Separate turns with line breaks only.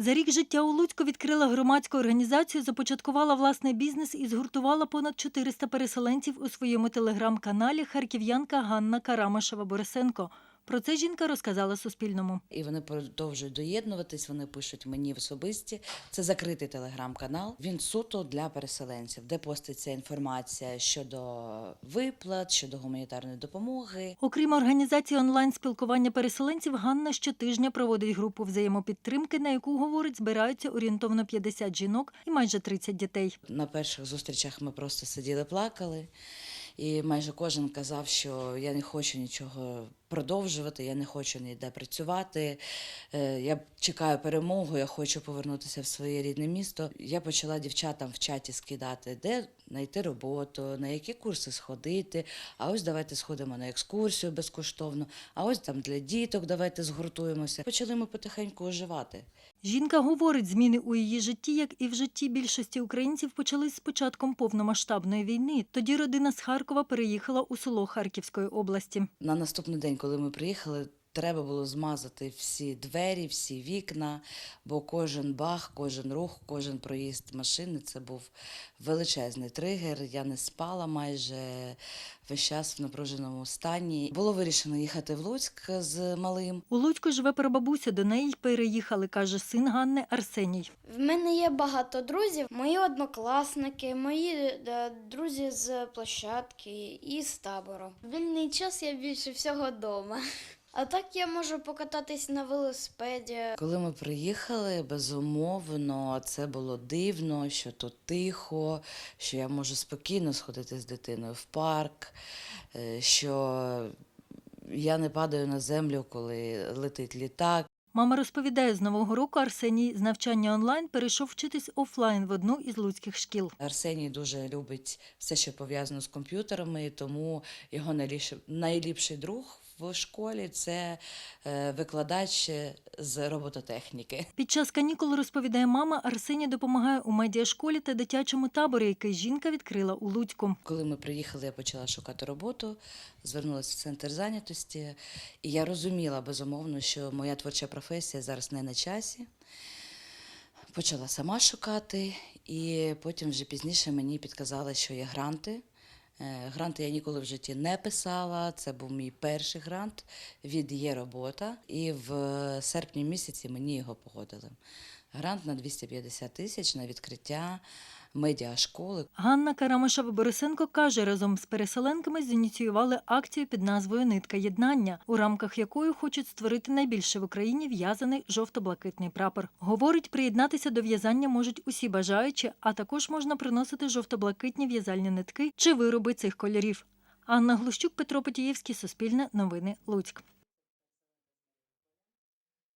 За рік життя у Луцьку відкрила громадську організацію, започаткувала власний бізнес і згуртувала понад 400 переселенців у своєму телеграм-каналі харків'янка Ганна Карамишева-Борисенко. Про це жінка розказала Суспільному.
І вони продовжують доєднуватись. Вони пишуть мені особисті. Це закритий телеграм-канал. Він суто для переселенців, де поститься інформація щодо виплат, щодо гуманітарної допомоги.
Окрім організації онлайн-спілкування переселенців, Ганна щотижня проводить групу взаємопідтримки, на яку, говорить, збираються орієнтовно 50 жінок і майже 30 дітей.
На перших зустрічах ми просто сиділи, плакали. І майже кожен казав, що я не хочу нічого продовжувати, я не хочу ніде працювати. е, Я чекаю перемогу, я хочу повернутися в своє рідне місто. Я почала дівчатам в чаті скидати, де знайти роботу, на які курси сходити. А ось давайте сходимо на екскурсію безкоштовно. А ось там для діток давайте згуртуємося. Почали ми потихеньку оживати.
Жінка говорить, зміни у її житті, як і в житті більшості українців, почались з початком повномасштабної війни. Тоді родина з Харкова переїхала у село Харківської області.
На наступний день, коли ми приїхали, треба було змазати всі двері, всі вікна, бо кожен бах, кожен рух, кожен проїзд машини це був величезний тригер. Я не спала майже весь час в напруженому стані. Було вирішено їхати в Луцьк з малим.
У Луцьку живе прабабуся, до неї переїхали, каже син Ганни Арсеній.
В мене є багато друзів, мої однокласники, мої е, друзі з площадки і з табору. В Вільний час я більше всього вдома. А так я можу покататись на велосипеді.
Коли ми приїхали, безумовно, це було дивно, що тут тихо, що я можу спокійно сходити з дитиною в парк, е, що я не падаю на землю, коли летить літак.
Мама розповідає, з нового року Арсеній з навчання онлайн перейшов вчитись офлайн в одну із луцьких шкіл.
Арсеній дуже любить все, що пов'язано з комп'ютерами, тому його найліпший, найліпший друг в школі це е, викладач з робототехніки.
Під час канікул, розповідає мама, Арсеній допомагає у медіашколі та дитячому таборі, який жінка відкрила у Луцьку.
Коли ми приїхали, я почала шукати роботу, звернулася в центр зайнятості, і я розуміла безумовно, що моя творча професія зараз не на часі. Почала сама шукати, і потім вже пізніше мені підказали, що є гранти. Е, Гранти я ніколи в житті не писала. Це був мій перший грант від є робота. І в серпні місяці мені його погодили. Грант на 250 тисяч на відкриття медіашколи.
Ганна Карамишева-Борисенко каже, разом з переселенками зініціювали акцію під назвою Нитка єднання, у рамках якої хочуть створити найбільше в Україні в'язаний жовто-блакитний прапор. Говорить, приєднатися до в'язання можуть усі бажаючі, а також можна приносити жовто-блакитні в'язальні нитки чи вироби цих кольорів. Анна Глущук, Петро Потієвський, Суспільне новини, Луцьк.